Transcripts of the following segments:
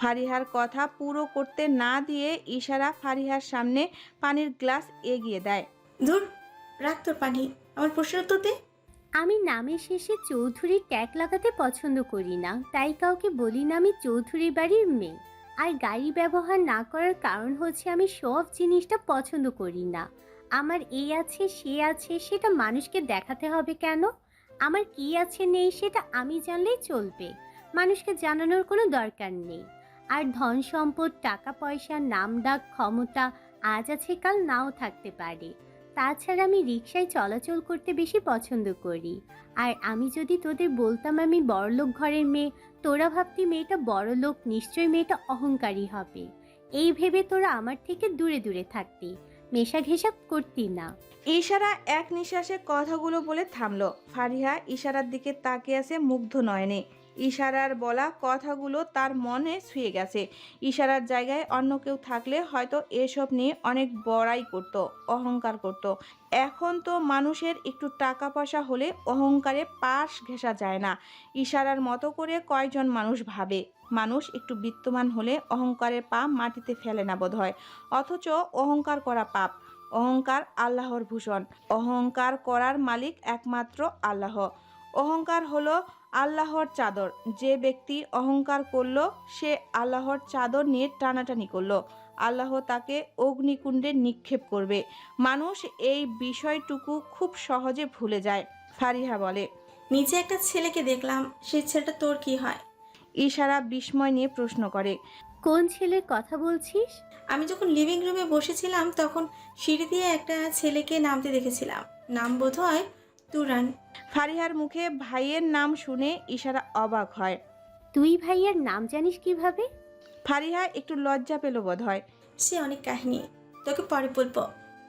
ফারিহার কথা পুরো করতে না দিয়ে ইশারা ফারিহার সামনে পানির গ্লাস এগিয়ে দেয়। ধুর রাখ তোর পানি আমার প্রশ্নের উত্তর দে। আমি নামের শেষে চৌধুরী ট্যাগ লাগাতে পছন্দ করি না তাই কাউকে বলি না আমি চৌধুরী বাড়ির মেয়ে। আর গাড়ি ব্যবহার না করার কারণ হচ্ছে আমি সব জিনিসটা পছন্দ করি না। আমার এই আছে সে আছে সেটা মানুষকে দেখাতে হবে কেন? আমার কি আছে নেই সেটা আমি জানলেই চলবে। মানুষকে জানানোর কোনো দরকার নেই। আর ধন সম্পদ, টাকা পয়সা নাম ডাক ক্ষমতা আজ আছে, কাল নাও থাকতে পারে। তাছাড়া আমি রিক্সায় চলাচল করতে বেশি পছন্দ করি। আর আমি যদি তোদের বলতাম আমি বড়লোক ঘরের মেয়ে, তোরা ভাবতি মেয়েটা বড়লোক, নিশ্চয়ই মেয়েটা অহংকারী হবে। এই ভেবে তোরা আমার থেকে দূরে দূরে থাকতি মেশা ঘেঁষা করতি না। ইশারা এক নিঃশ্বাসে কথাগুলো বলে থামলো। ফারিহা ইশারার দিকে তাকিয়ে আছে মুগ্ধ নয়নে। ইশারার বলা কথাগুলো তার মনে ছুঁয়ে গেছে। ইশারার জায়গায় অন্য কেউ থাকলে হয়তো এসব নিয়ে অনেক বড়াই করত, অহংকার করত। এখন তো মানুষের একটু টাকা পয়সা হলে অহংকারে পাশ ঘেঁষা যায় না। ইশারার মতো করে কয়জন মানুষ ভাবে? মানুষ একটু বিত্তমান হলে অহংকারের পা মাটিতে ফেলে না বোধ হয় অথচ অহংকার করা পাপ, অহংকার আল্লাহর ভূষণ। অহংকার করার মালিক একমাত্র আল্লাহ। অহংকার হলো আল্লাহর চাদর। যে ব্যক্তি অহংকার করল সে আল্লাহর চাদর নিয়ে টানাটানি করল। আল্লাহ তাকে অগ্নিকুণ্ডে নিক্ষেপ করবে। মানুষ এই বিষয়টুকু খুব সহজে ভুলে যায় ফারিহা বলে। নিচে একটা ছেলেকে দেখলাম সে ছেলেটা তোর কি হয়? ইশারা বিস্ময় নিয়ে প্রশ্ন করে। কোন ছেলের কথা বলছিস? আমি যখন লিভিং রুমে বসেছিলাম তখন সিঁড়ি দিয়ে একটা ছেলেকে নামতে দেখেছিলাম। নাম বোধ হয় তুরান। ফারিহার মুখে ভাইয়ের নাম শুনে ইশারা অবাক হয়। তুই ভাইয়ের নাম জানিস কীভাবে? ফারিহা একটু লজ্জা পেল বোধ হয় সে অনেক কাহিনী তোকে পরে বলব।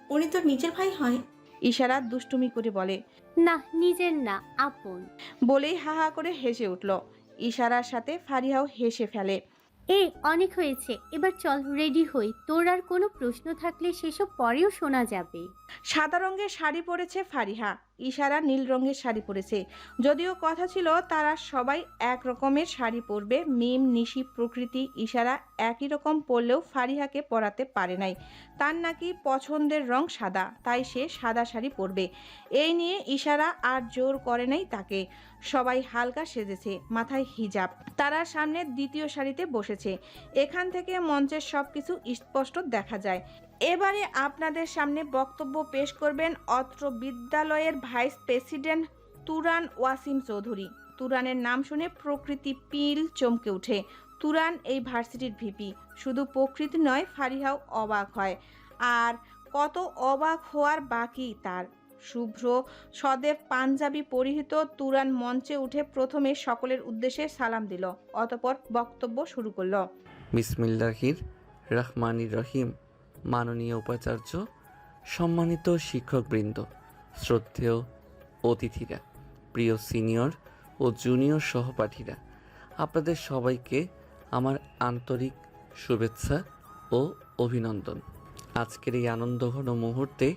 উনি তোর নিজের ভাই হয়? ইশারা দুষ্টুমি করে বলে। না নিজের না আপন। বলেই হা হা করে হেসে উঠল। ইশারার সাথে ফারিহাও হেসে ফেলে। এ অনেক হয়েছে। এবার চল রেডি হই। তোর আর কোনো প্রশ্ন থাকলে সেসব পরেও শোনা যাবে। সাদা রঙের শাড়ি পরেছে ফারিহা। ইশারা নীল রঙের শাড়ি পরেছে। যদিও কথা ছিল, তারা সবাই এক রকমের শাড়ি পরবে। মিম, নিশি, প্রকৃতি, ইশারা একই রকম পরলেও ফারিহাকে পরাতে পারে নাই। তার নাকি পছন্দের রং সাদা, তাই সে সাদা শাড়ি পরবে। এই নিয়ে ইশারা আর জোর করে নাই তাকে। সবাই হালকা সেজেছে, মাথায় হিজাব। তারা সামনে দ্বিতীয় শাড়িতে বসেছে। এখান থেকে মঞ্চের সবকিছু স্পষ্ট দেখা যায়। এবারে আপনাদের সামনে বক্তব্য পেশ করবেন অত্র বিদ্যালয়ের ভাইস প্রেসিডেন্ট তুরান ওয়াসিম চৌধুরী। তুরানের নাম শুনে প্রকৃতি পিল চমকে ওঠে। তুরান এই ভার্সিটির ভিপি। শুধু প্রকৃতি নয়, ফারিহাও অবাক হয়। আর কত অবাক হওয়ার বাকি তার। শুভ্র সদেব পাঞ্জাবি পরিহিত তুরান মঞ্চে উঠে প্রথমে সকলের উদ্দেশ্যে সালাম দিল। অতপর বক্তব্য শুরু করল। বিসমিল্লাহির রহমানির রহিম। মাননীয় উপাচার্য, সম্মানিত শিক্ষকবৃন্দ, শ্রদ্ধেয় অতিথিরা, প্রিয় সিনিয়র ও জুনিয়র সহপাঠীরা, আপনাদের সবাইকে আমার আন্তরিক শুভেচ্ছা ও অভিনন্দন। আজকের এই আনন্দঘন মুহূর্তে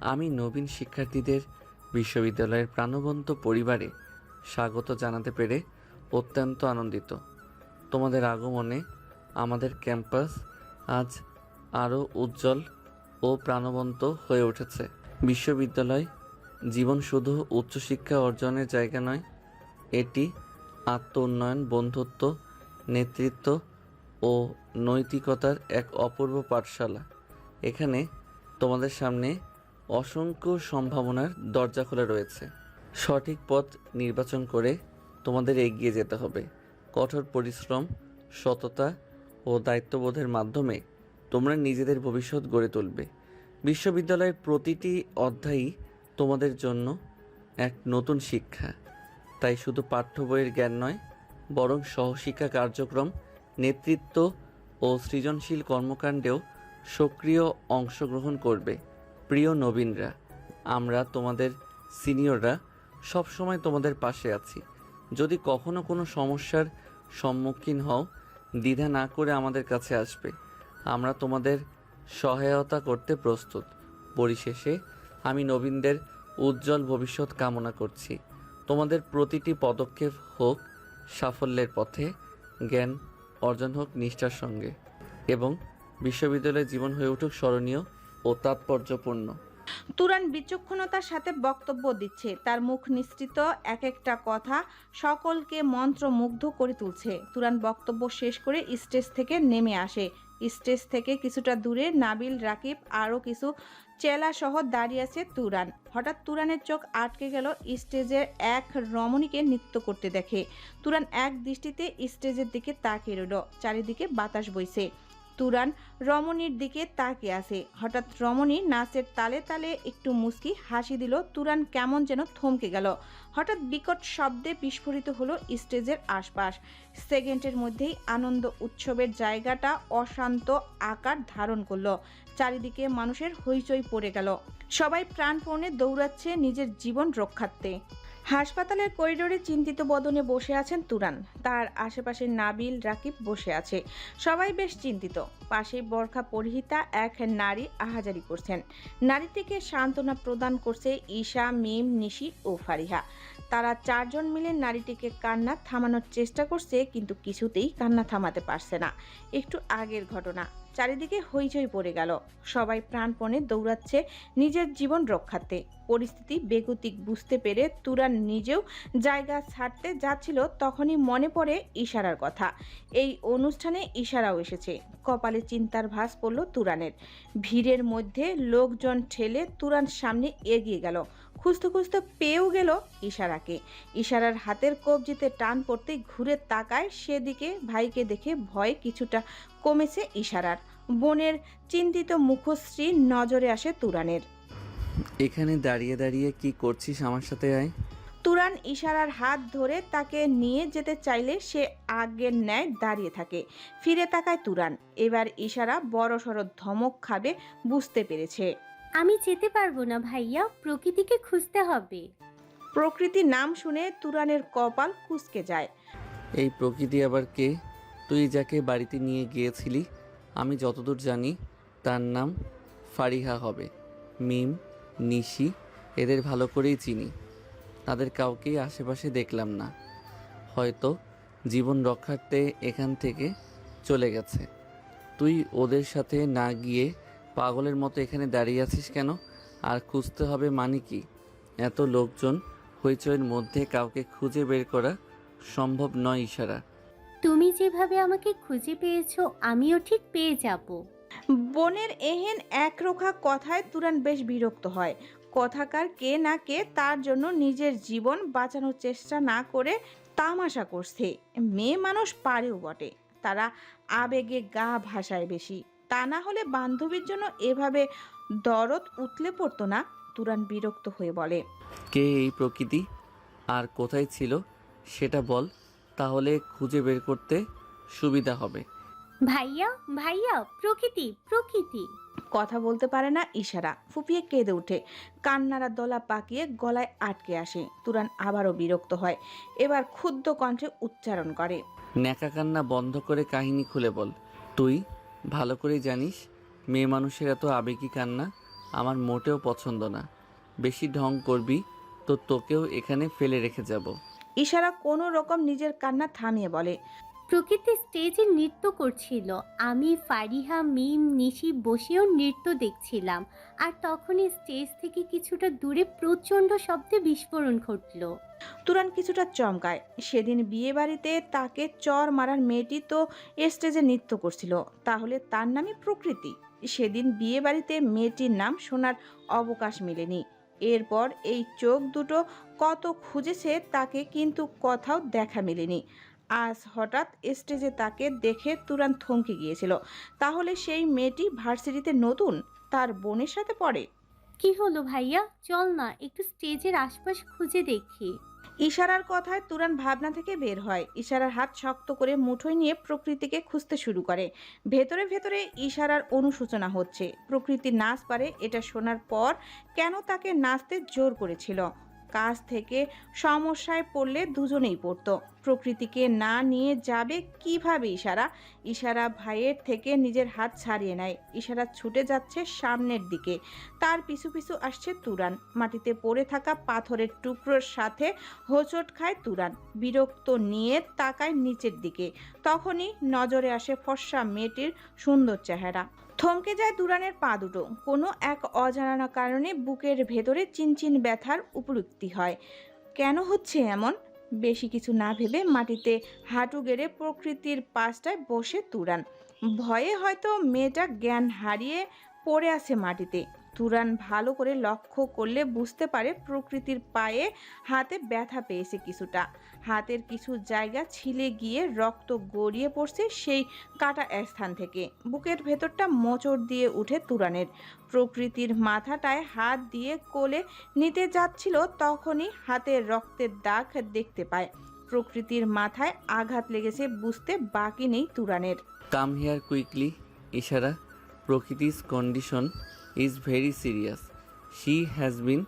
আমি নবীন শিক্ষার্থীদের বিশ্ববিদ্যালয়ের প্রাণবন্ত পরিবারে স্বাগত জানাতে পেরে অত্যন্ত আনন্দিত। তোমাদের আগমনে আমাদের ক্যাম্পাস আজ আরও উজ্জ্বল ও প্রাণবন্ত হয়ে উঠেছে। বিশ্ববিদ্যালয় জীবন শুধু উচ্চশিক্ষা অর্জনের জায়গা নয়, এটি আত্ম উন্নয়ন বন্ধুত্ব, নেতৃত্ব ও নৈতিকতার এক অপূর্ব পাঠশালা। এখানে তোমাদের সামনে অসংখ্য সম্ভাবনার দরজা খোলা রয়েছে। সঠিক পথ নির্বাচন করে তোমাদের এগিয়ে যেতে হবে। কঠোর পরিশ্রম, সততা ও দায়িত্ববোধের মাধ্যমে তোমরা নিজেদের ভবিষ্যৎ গড়ে তুলবে। বিশ্ববিদ্যালয়ের প্রতিটি অধ্যায়ই তোমাদের জন্য এক নতুন শিক্ষা। তাই শুধু পাঠ্য বইয়ের জ্ঞান নয়, বরং সহশিক্ষা কার্যক্রম, নেতৃত্ব ও সৃজনশীল কর্মকাণ্ডেও সক্রিয় অংশগ্রহণ করবে। প্রিয় নবীনরা, আমরা তোমাদের সিনিয়ররা সবসময় তোমাদের পাশে আছি। যদি কখনো কোনো সমস্যার সম্মুখীন হও, দ্বিধা না করে আমাদের কাছে আসবে। আমরা তোমাদের সহায়তা করতে প্রস্তুত। পরিশেষে আমি নবীনদের উজ্জ্বল ভবিষ্যৎ কামনা করছি। তোমাদের প্রতিটি পদক্ষেপ হোক সাফল্যের পথে, জ্ঞান অর্জন হোক নিষ্ঠার সঙ্গে, এবং বিশ্ববিদ্যালয়ের জীবন হয়ে উঠুক স্মরণীয় ও তাৎপর্যপূর্ণ। তুরান বিচক্ষণতার সাথে বক্তব্য দিচ্ছে। তার মুখ নিশ্চিত এক একটা কথা সকলকে মন্ত্রমুগ্ধ করে তুলছে। তুরান বক্তব্য শেষ করে স্টেজ থেকে নেমে আসে। স্টেজ থেকে কিছুটা দূরে নাবিল, রাকিব আরও কিছু চেলা সহ দাঁড়িয়ে আছে তুরান। হঠাৎ তুরানের চোখ আটকে গেল, স্টেজের এক রমণীকে নৃত্য করতে দেখে। তুরান এক দৃষ্টিতে স্টেজের দিকে তাকিয়ে রইল, চারিদিকে বাতাস বইছে। তুরান রমণীর দিকে তাকিয়ে আছে। হঠাৎ রমণী নাচের তালে তালে একটু মুস্কি হাসি দিল, তুরান কেমন যেন থমকে গেল। হঠাৎ বিকট শব্দে বিস্ফোরিত হলো স্টেজের আশপাশ। সেকেন্ডের মধ্যেই আনন্দ উৎসবের জায়গাটা অশান্ত আকার ধারণ করল। চারিদিকে মানুষের হইচই পড়ে গেল। সবাই প্রাণপণে দৌড়াচ্ছে নিজের জীবন রক্ষার্থে। হাসপাতালের করিডোরে চিন্তিত বদনে বসে আছেন তুরান। তার আশেপাশে নাবিল, রাকিব বসে আছে। সবাই বেশ চিন্তিত। পাশে বরখা পরিহিতা এক নারী আহাজারি করছেন। নারীটিকে সান্ত্বনা প্রদান করছে ঈশা, মিম, নিশি ও ফারিহা। তারা চারজন মিলে নারীটিকে কান্না থামানোর চেষ্টা করছে, কিন্তু কিছুতেই কান্না থামাতে পারছে না। একটু আগের ঘটনা। চারিদিকে হইচই পড়ে গেল। সবাই প্রাণপণে দৌড়াচ্ছে নিজের জীবন রক্ষার্থে। পরিস্থিতি বেগতিক বুঝতে পেরে তুরান নিজেও জায়গা ছাড়তে যাচ্ছিল তখনই মনে পড়ে ইশারার কথা। এই অনুষ্ঠানে ইশারাও এসেছে। কপালে চিন্তার ভাস পড়ল তুরানের। ভিড়ের মধ্যে লোকজন ঠেলে তুরান সামনে এগিয়ে গেল। খুঁজতে খুঁজতে পেয়েও গেল ইশারাকে। ইশারার হাতের কবজিতে টান পড়তেই ঘুরে তাকায় সেদিকে ভাইকে দেখে ভয় কিছুটা কমেছে ইশারার। বোনের চিন্তিত মুখশ্রী নজরে আসে তুরানের। এখানে দাঁড়িয়ে দাঁড়িয়ে কি করছিস আমার সাথে আয়? তুরান ইশারার হাত ধরে তাকে নিয়ে যেতে চাইলে সে আগের ন্যায় দাঁড়িয়ে থাকে। ফিরে তাকায় তুরান। এবার ইশারা বড় সড় ধমক খাবে বুঝতে পেরেছে। আমি যেতে পারব না ভাইয়া প্রকৃতিকে খুঁজতে হবে। প্রকৃতি নাম শুনে তুরানের কপাল কুঁচকে যায়। এই প্রকৃতি আবার কে? তুই যাকে বাড়িতে নিয়ে গিয়েছিলি, আমি যতদূর জানি তার নাম ফারিহা হবে। মিম, নিশি, এদের ভালো করেই চিনি। তাদের কাউকেই আশেপাশে দেখলাম না। হয়তো জীবন রক্ষার্থে এখান থেকে চলে গেছে। তুই ওদের সাথে না গিয়ে পাগলের মতো এখানে দাঁড়িয়ে আছিস কেন? আর খুঁজতে হবে মানে কি? এত লোকজন হইচইয়ের মধ্যে কাউকে খুঁজে বের করা সম্ভব নয় ইশারা। তুমি যেভাবে আমাকে খুঁজে পেয়েছ আমিও ঠিক পেয়ে যাব। বোনের এহেন একরোখা কথায় তুরান বেশ বিরক্ত হয়। কথাকার কে না কে তার জন্য নিজের জীবন বাঁচানোর চেষ্টা না করে তামাশা করছে। মেয়ে মানুষ পারেও বটে। তারা আবেগে গা ভাসায় বেশি। তা না হলে বান্ধবীর জন্য এভাবে দরদ উতলে পড়তো না তুরান বিরক্ত হয়ে বলে। কে এই প্রকৃতি? আর কোথায় ছিল? সেটা বল। তাহলে খুঁজে বের করতে সুবিধা হবে। ভাইয়া ভাইয়া প্রকৃতি প্রকৃতি। কথা বলতে পারে না ইশারা। ফুপিয়ে কেঁদে ওঠে। কান্নারা দলা পাকিয়ে গলায় আটকে আসে। তুরান আবারও বিরক্ত হয়। এবার ক্ষুদ্র কণ্ঠে উচ্চারণ করে। ন্যাকা কান্না বন্ধ করে কাহিনী খুলে বল। তুই ভালো করেই জানিস মেয়ে মানুষের এত আবেগী কান্না আমার মোটেও পছন্দ না। বেশি ঢং করবি তো তোকেও এখানে ফেলে রেখে যাব। ইশারা কোনো রকম নিজের কান্না থামিয়ে বলে প্রকৃতি স্টেজে নৃত্য করছিল। আমি ফারিহা মিম নিশি বসেও নৃত্য দেখছিলাম। আর তখনই স্টেজ থেকে কিছুটা দূরে প্রচণ্ড শব্দে বিস্ফোরণ ঘটলো। তুরান কিছুটা চমকায়। সেদিন বিয়ে বাড়িতে তাকে চর মারার মেয়েটি তো স্টেজে নৃত্য করছিল। তাহলে তার নামই প্রকৃতি। সেদিন বিয়ে বাড়িতে মেয়েটির নাম শোনার অবকাশ মেলেনি। এরপর এই চোখ দুটো কত খুঁজেছে তাকে কিন্তু কোথাও দেখা মেলেনি। আজ হঠাৎ স্টেজে তাকে দেখে তুরান থমকে গিয়েছিল। তাহলে সেই মেয়েটি ভার্সিটিতে নতুন? তার বোনের সাথে পড়ে? কি হলো ভাইয়া? চল না, একটু স্টেজের আশপাশ খুঁজে দেখি। ইশারার কথায় তুরান ভাবনা থেকে বের হয়। ইশারার হাত শক্ত করে মুঠোয় নিয়ে প্রকৃতিকে খুঁজতে শুরু করে। ভেতরে ভেতরে ইশারার অনুশোচনা হচ্ছে। প্রকৃতি নাচ পারে এটা শোনার পর কেন তাকে নাচতে জোর করেছিল? কাজ থেকে সমস্যায় পড়লে দুজনেই পড়তো। প্রকৃতিকে না নিয়ে যাবে কীভাবে ইশারা? ইশারা ভাইয়ের থেকে নিজের হাত ছাড়িয়ে নেয়। ইশারা ছুটে যাচ্ছে সামনের দিকে। তার পিছু পিছু আসছে তুরান। মাটিতে পড়ে থাকা পাথরের টুকরোর সাথে হোঁচট খায় তুরান। বিরক্ত নিয়ে তাকায় নিচের দিকে। তখনই নজরে আসে ফর্সা মেয়েটির সুন্দর চেহারা। থমকে যায় তুরানের পা দুটো। কোনো এক অজানা কারণে বুকের ভেতরে চিনচিন ব্যথার উপলব্ধি হয়। কেন হচ্ছে এমন? বেশি কিছু না ভেবে মাটিতে হাঁটু গেড়ে প্রকৃতির পাশটায় বসে তুরান। ভয়ে হয়তো মেয়েটা জ্ঞান হারিয়ে পড়ে আছে মাটিতে। তুরান ভালো করে লক্ষ্য করলে বুঝতে পারে প্রকৃতির পায়ে হাতে ব্যথা পেয়েছে কিছুটা। হাতের কিছু জায়গা ছিলে গিয়ে রক্ত গড়িয়ে পড়ছে সেই কাটা স্থান থেকে। বুকের ভেতরটা মোচড় দিয়ে উঠে তুরানের। প্রকৃতির মাথাটায় হাত দিয়ে কোলে নিতে যাচ্ছিল তখনই হাতের রক্তের দাগ দেখতে পায়। প্রকৃতির মাথায় আঘাত লেগেছে বুঝতে বাকি নেই তুরানের। কাম হেয়ার কুইকলি ইশারা প্রকৃতিস condition is very serious she has been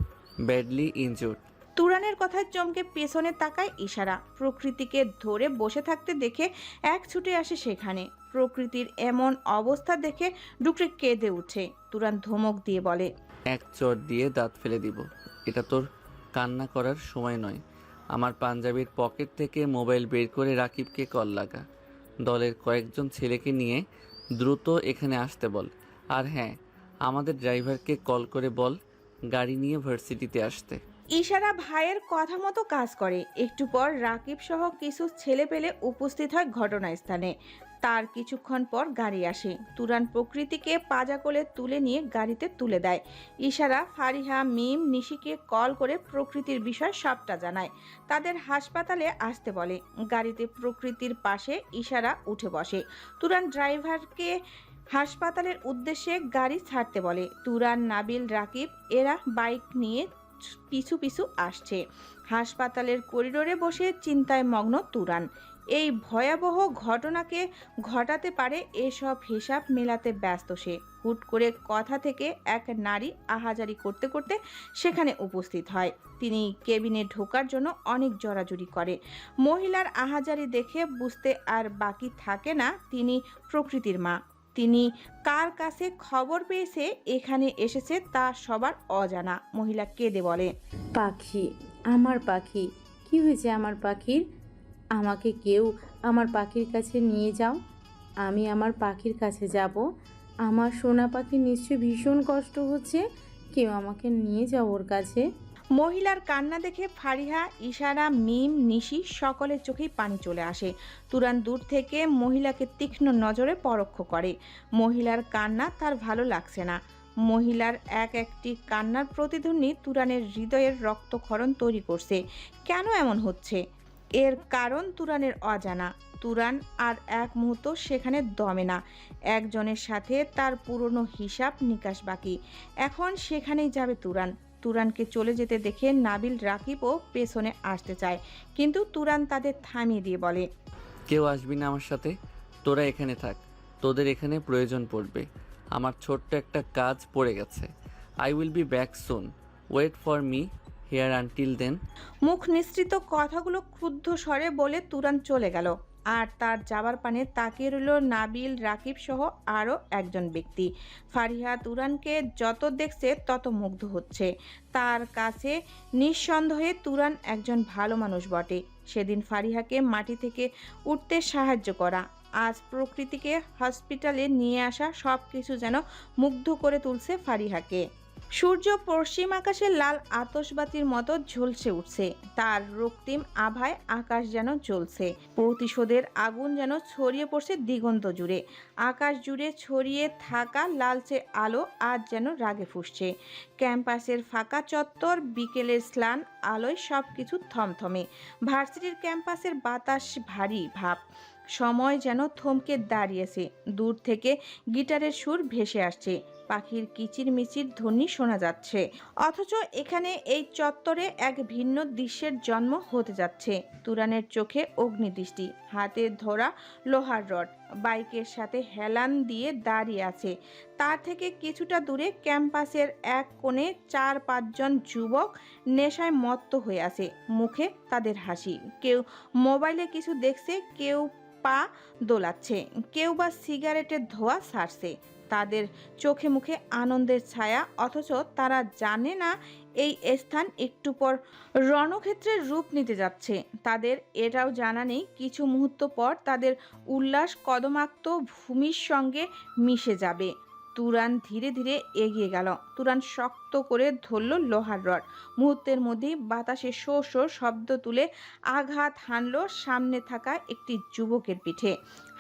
badly injured তুরানের কথায় চমকে পেছনে তাকায় ইশারা। প্রকৃতিকে ধরে বসে থাকতে দেখে এক ছুটে আসে সেখানে। প্রকৃতির এমন অবস্থা দেখে ডুকরে কেঁদে উঠে তুরান ধমক দিয়ে বলে এক চট দিয়ে দাঁত ফেলে দিব। এটা তোর কান্না করার সময় নয়। আমার পাঞ্জাবির পকেট থেকে মোবাইল বের করে রাকিবকে কল লাগা। দলের কয়েকজন ছেলেকে নিয়ে দ্রুত এখানে আসতে বল। আর হ্যাঁ আমাদের ড্রাইভারকে কল করে বল গাড়ি নিয়ে ভার্সিটিতে আসতে। ইশারা ভাইয়ের কথা মতো কাজ করে। একটু পর রাকিব সহ কিছু ছেলে পেলে উপস্থিত হয় ঘটনাস্থানে তার কিছুক্ষণ পর গাড়ি আসে। তুরান প্রকৃতিকে পাজা কোলে তুলে নিয়ে গাড়িতে তুলে দেয়। ইশারা, ফারিহা, মিম, নিশিকে কল করে প্রকৃতির বিষয় সবটা জানায়। তাদের হাসপাতালে আসতে বলে। গাড়িতে প্রকৃতির পাশে ইশারা উঠে বসে। তুরান ড্রাইভারকে হাসপাতালের উদ্দেশ্যে গাড়ি ছাড়তে বলে। তুরান, নাবিল, রাকিব, এরা বাইক নিয়ে পিছু পিছু আসছে। হাসপাতালের করিডোরে বসে চিন্তায় মগ্ন তুরান। এই ভয়াবহ ঘটনাকে ঘটাতে পারে এসব হিসাব মেলাতে ব্যস্ত সে। হুট করে কথা থেকে এক নারী আহাজারি করতে করতে সেখানে উপস্থিত হয়। তিনি কেবিনে ঢোকার জন্য অনেক জড়াজড়ি করে। মহিলার আহাজারি দেখে বুঝতে আর বাকি থাকে না, তিনি প্রকৃতির মা। তিনি কার কাছে খবর পেয়েছে? এখানে এসেছে তা সবার অজানা। মহিলা কেঁদে বলে, পাখি, আমার পাখি, কি হয়েছে আমার পাখির? আমাকে কেউ আমার পাখির কাছে নিয়ে যাও। আমি আমার পাখির কাছে যাব। আমার সোনা পাখি নিশ্চয়ই ভীষণ কষ্ট হচ্ছে। কেউ আমাকে নিয়ে যাও ওর কাছে। মহিলার কান্না দেখে ফারিহা, ইশারা, মিম, নিশি সকলের চোখেই পানি চলে আসে। তুরান দূর থেকে মহিলাকে তীক্ষ্ণ নজরে পরোক্ষ করে। মহিলার কান্না তার ভালো লাগছে না। মহিলার এক একটি কান্নার প্রতিধ্বনি তুরানের হৃদয়ের রক্তক্ষরণ তৈরি করছে। কেন এমন হচ্ছে? এর কারণ তুরানের অজানা। তুরান আর এক মুহূর্ত সেখানে দমে না। একজনের সাথে তার পুরনো হিসাব নিকাশ বাকি। এখন সেখানেই যাবে তুরান। তুরানকে চলে যেতে দেখে নাবিল রাকিবও পেছনে আসতে চায়। কিন্তু তুরান তাদের থামিয়ে দিয়ে বলে কেউ আসবি না আমার সাথে? তোরা এখানে থাক। তোদের এখানে প্রয়োজন পড়বে। আমার ছোট্ট একটা কাজ পড়ে গেছে। I will be back soon wait for me here until then মুখ নিঃসৃত কথাগুলো ক্রুদ্ধ স্বরে বলে তুরান চলে গেল। আর তার যাবার পানে তাকিয়ে রইল নাবিল, রাকিব সহ আরও একজন ব্যক্তি। ফারিহা তুরানকে যত দেখছে, তত মুগ্ধ হচ্ছে। তার কাছে নিঃসন্দেহে তুরান একজন ভালো মানুষ বটে। সেদিন ফারিহাকে মাটি থেকে উঠতে সাহায্য করা। আজ প্রকৃতিকে হসপিটালে নিয়ে আসা সব কিছু যেন মুগ্ধ করে তুলছে ফারিহাকে। সূর্য পশ্চিম আকাশে লাল আতসবাতির মতো ঝলসে উঠছে। তার রক্তিম আভায় আকাশ যেন জ্বলছে। প্রতিশোধের আগুন যেন ছড়িয়ে পড়ছে দিগন্ত জুড়ে। আকাশ জুড়ে ছড়িয়ে থাকা লালচে আলো আজ যেন রাগে ফুসছে। ক্যাম্পাসের ফাঁকা চত্বর, বিকেলের স্নান, আলোয় সব কিছু থমথমে। ভার্সিটির ক্যাম্পাসের বাতাস ভারী ভাব। সময় যেন থমকে দাঁড়িয়েছে। দূর থেকে গিটারের সুর ভেসে আসছে। পাখির কিচির মিচির ধ্বনি শোনা যাচ্ছে। অথচ এখানে এই চত্বরে এক ভিন্ন দৃশ্যের জন্ম হতে যাচ্ছে। তুরানের চোখে অগ্নিদৃষ্টি, হাতে ধরা লোহার রড, বাইকের সাথে হেলান দিয়ে দাঁড়িয়ে আছে। তার থেকে কিছুটা দূরে ক্যাম্পাসের এক কোণে চার পাঁচজন যুবক নেশায় মত্ত হয়ে আছে। মুখে তাদের হাসি। কেউ মোবাইলে কিছু দেখছে, কেউ পা দোলাচ্ছে, কেউ বা সিগারেটের ধোয়া ছাড়ছে তাদের চোখে মুখে আনন্দের ছায়া, অথচ তারা জানে না এই স্থান একটু পর রণক্ষেত্রের রূপ নিতে যাচ্ছে। তাদের এটাও জানা নেই, কিছু মুহূর্ত পর তাদের উল্লাস কদমাক্ত ভূমির সঙ্গে মিশে যাবে। তুরান ধীরে ধীরে এগিয়ে গেল। তুরান শক্ত করে ধরল লোহার রড। মুহূর্তের মধ্যেই বাতাসে শো শো শব্দ তুলে আঘাত হানল সামনে থাকা একটি যুবকের পিঠে।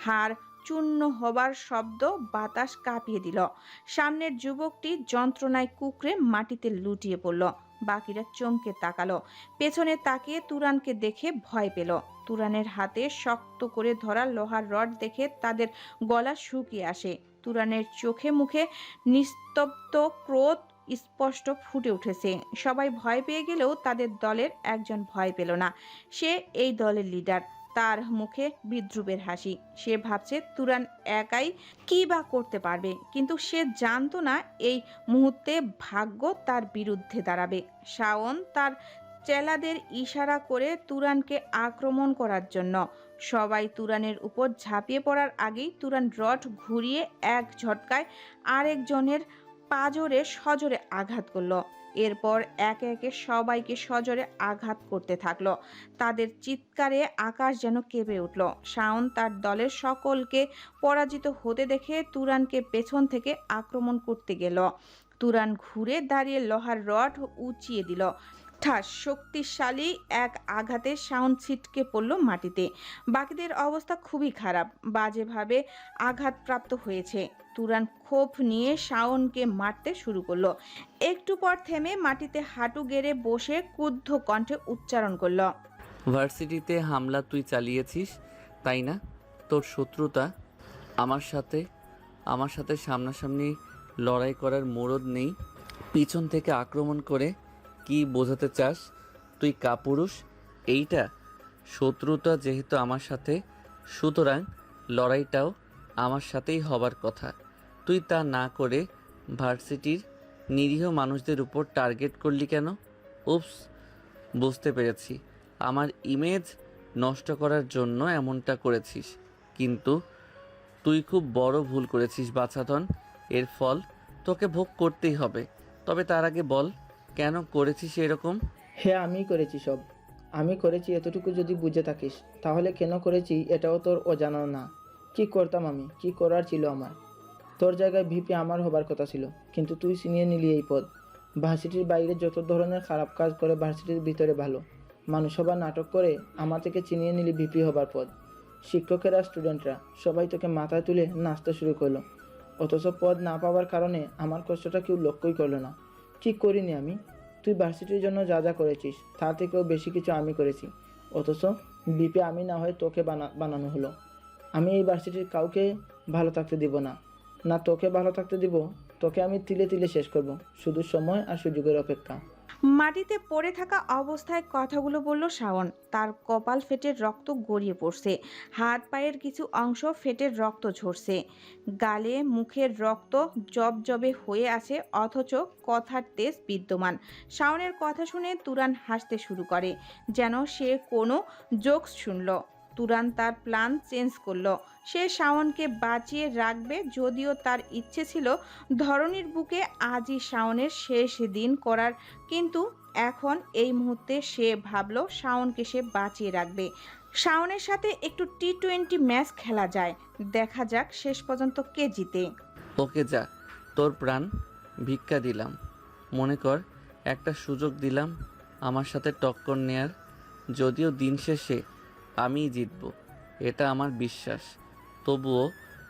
হাড় চূর্ণ হবার শব্দ বাতাস কাঁপিয়ে দিল। সামনের যুবকটি যন্ত্রণায় কুকরে মাটিতে লুটিয়ে পড়ল। বাকিরা চমকে তাকালো। পেছনে তাকিয়ে তুরানকে দেখে ভয় পেল। তুরানের হাতে শক্ত করে ধরা লোহার রড দেখে তাদের গলা শুকিয়ে আসে। তুরানের চোখে মুখে নিস্তব্ধ ক্রোধ স্পষ্ট ফুটে উঠেছে। সবাই ভয় পেয়ে গেলেও তাদের দলের একজন ভয় পেল না। সে এই দলের লিডার। তার মুখে বিদ্রুপের হাসি। সে ভাবছে, তুরান একাই কী বা করতে পারবে? কিন্তু সে জানতো না এই মুহূর্তে ভাগ্য তার বিরুদ্ধে দাঁড়াবে। শাওন তার চেলাদের ইশারা করে তুরানকে আক্রমণ করার জন্য। সবাই তুরানের উপর ঝাঁপিয়ে পড়ার আগেই তুরান রড ঘুরিয়ে এক ঝটকায় আরেকজনের পাজরে সজোরে আঘাত করল। এরপর একে একে সবাইকে সজোরে আঘাত করতে থাকল। তাদের চিৎকারে আকাশ যেন কেঁপে উঠল। শাওন তার দলের সকলকে পরাজিত হতে দেখে তুরানকে পেছন থেকে আক্রমণ করতে গেল। তুরান ঘুরে দাঁড়িয়ে লোহার রড উঁচিয়ে দিল। ঠাস, শক্তিশালী এক আঘাতে শাওন ছিটকে পড়ল মাটিতে। বাকিদের অবস্থা খুবই খারাপ। বাজেভাবে আঘাতপ্রাপ্ত হয়েছে। তুরান ক্ষোভ নিয়ে শাওনকে মারতে শুরু করল। একটু পর থেমে মাটিতে হাঁটু গেড়ে বসে ক্রুদ্ধ কণ্ঠে উচ্চারণ করল। ভার্সিটিতে হামলা তুই চালিয়েছিস, তাই না? তোর শত্রুতা, আমার সাথে আমার সাথে সামনাসামনি লড়াই করার মোরদ নেই। পিছন থেকে আক্রমণ করে কি বোঝাতে চাস? তুই কাপুরুষ? এইটা, শত্রুতা যেহেতু আমার সাথে, সুতরাং লড়াইটাও আমার সাথেই হবার কথা। তুই তা না করে, ভার্সিটির নিরীহ মানুষদের উপর টার্গেট করলি কেন? উপস বুঝতে পেরেছি। আমার ইমেজ নষ্ট করার জন্য এমনটা করেছিস, কিন্তু তুই খুব বড় ভুল করেছিস, বাছাধন। এর ফল তোকে ভোগ করতেই হবে। তবে তার আগে বল, কেন করেছিস এরকম? হ্যাঁ আমিই করেছি সব। আমি করেছি এতটুকু যদি বুঝে থাকিস, তাহলে কেন করেছি এটাও তোর অজানা না। কি করতাম আমি? কি করার ছিল আমার? তোর জায়গায় ভিপি আমার হবার কথা ছিল, কিন্তু তুই ছিনিয়ে নিলি এই পদ। ভার্সিটির বাইরে যত ধরনের খারাপ কাজ করে ভার্সিটির ভিতরে ভালো। মানুষ হবার নাটক করে আমার থেকে চিনিয়ে নিলি ভিপি হবার পদ। শিক্ষকেরা স্টুডেন্টরা সবাই তোকে মাথায় তুলে নাচতে শুরু করল। অথচ পদ না পাওয়ার কারণে আমার কষ্টটা কেউ লক্ষ্যই করল না। ঠিক করিনি আমি? তুই ভার্সিটির জন্য যা যা করেছিস তার থেকেও বেশি কিছু আমি করেছি। অথচ বিপি আমি না হয়ে তোকে বানা, বানানো হলো। আমি এই ভার্সিটির কাউকে ভালো থাকতে দিব না। না তোকে ভালো থাকতে দিব, তোকে আমি তিলে তিলে শেষ করব, শুধু সময় আর সুযোগের অপেক্ষা। মাটিতে পড়ে থাকা অবস্থায় কথাগুলো বলল শাওন। তার কপাল ফেটে রক্ত গড়িয়ে পড়ছে। হাত পায়ের কিছু অংশ ফেটে রক্ত ঝরছে। গালে মুখের রক্ত জবজবে হয়ে আছে, অথচ কথার তেজ বিদ্যমান। শাওনের কথা শুনে তুরান হাসতে শুরু করে, যেন সে কোনো জোকস শুনল। তুরান তার প্ল্যান চেঞ্জ করল। সে শাওনকে বাঁচিয়ে রাখবে যদিও তার ইচ্ছে ছিল ধরনীর বুকে আজই শাওনের শেষ দিন করার। কিন্তু এখন এই মুহূর্তে সে ভাবলো শাওনকে সে বাঁচিয়ে রাখবে। শাওনের সাথে একটু টি টোয়েন্টি ম্যাচ খেলা যায়। দেখা যাক শেষ পর্যন্ত কে জিতে। ওকে যা, তোর প্রাণ, ভিক্ষা দিলাম। মনে কর, একটা সুযোগ দিলাম আমার সাথে টক্কর নেয়ার। যদিও দিন শেষে আমিই জিতব। এটা আমার বিশ্বাস। তবুও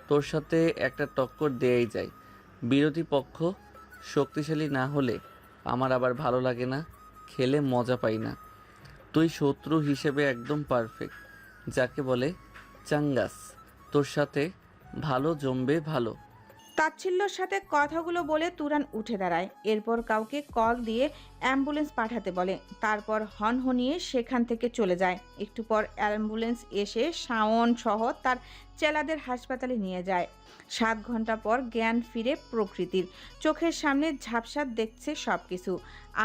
তোর সাথে একটা টক্কর দেয়াই যায়। বিরোধী পক্ষ শক্তিশালী না হলে আমার আবার ভালো লাগে না, খেলে মজা পাই না। তুই শত্রু হিসেবে একদম পারফেক্ট যাকে বলে চাঙ্গাস। তোর সাথে ভালো জমবে ভালো। তাচ্ছিল্যর সাথে কথাগুলো বলে তুরান উঠে দাঁড়ায়। এরপর কাউকে কল দিয়ে অ্যাম্বুলেন্স পাঠাতে বলে। তারপর হনহনিয়ে সেখান থেকে চলে যায়। একটু পর অ্যাম্বুলেন্স এসে শাওন সহ তার চেলাদের হাসপাতালে নিয়ে যায়। সাত ঘণ্টা পর জ্ঞান ফিরে প্রকৃতির। চোখের সামনে ঝাপসা দেখছে সব কিছু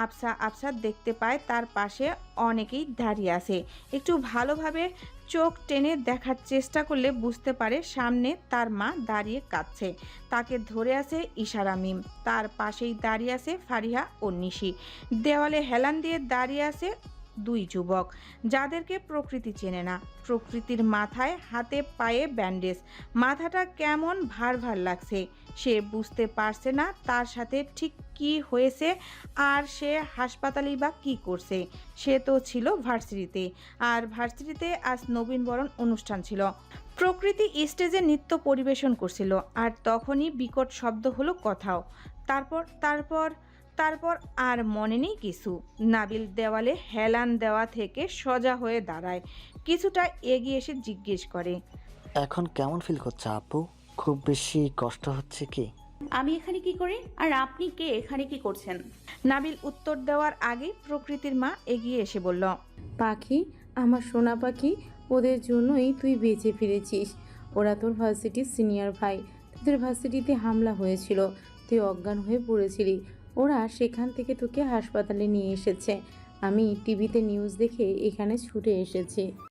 আবসা আবসা দেখতে পায় তার পাশে অনেকেই দাঁড়িয়ে আছে। একটু ভালোভাবে চোখ টেনে দেখার চেষ্টা করলে বুঝতে পারে সামনে তার মা দাঁড়িয়ে কাঁদছে। তাকে ধরে আছে ইশারা মিম। তার পাশেই দাঁড়িয়ে আছে ফারিহা ও নিশি। দেওয়ালে হেলান দিয়ে দাঁড়িয়ে আছে দুই যুবক। যাদেরকে প্রকৃতি চেনে না। প্রকৃতির মাথায় হাতে পায়ে ব্যান্ডেজ। মাথাটা কেমন ভার ভার লাগছে, সে বুঝতে পারছে না তার সাথে ঠিক কি হয়েছে আর সে হাসপাতালেই বা কী করছে। সে তো ছিল ভার্সিটিতে। আর ভার্সিটিতে আজ নবীনবরণ অনুষ্ঠান ছিল। প্রকৃতি স্টেজে নৃত্য পরিবেশন করছিল। আর তখনই বিকট শব্দ হলো কথাও। তারপর তারপর তারপর আর মনে নেই কিছু। নাবিল দেওয়ালে হেলান দেওয়া থেকে সোজা হয়ে দাঁড়ায়। কিছুটা এগিয়ে এসে জিজ্ঞেস করে এখন কেমন ফিল করছে আপু? খুব বেশি কষ্ট হচ্ছে কি? আমি এখানে কি করি? আর আপনি কে? এখানে কি করছেন? নাবিল উত্তর দেওয়ার আগেই প্রকৃতির মা এগিয়ে এসে বলল পাখি আমার সোনা পাখি ওদের জন্যই তুই বেঁচে ফিরেছিস। ওরা তোর ভার্সিটির সিনিয়র ভাই। তোদের ভার্সিটিতে হামলা হয়েছিল। তুই অজ্ঞান হয়ে পড়েছিলি। ওরা সেখান থেকে তোকে হাসপাতালে নিয়ে এসেছে। আমি টিভিতে নিউজ দেখে এখানে ছুটে এসেছি।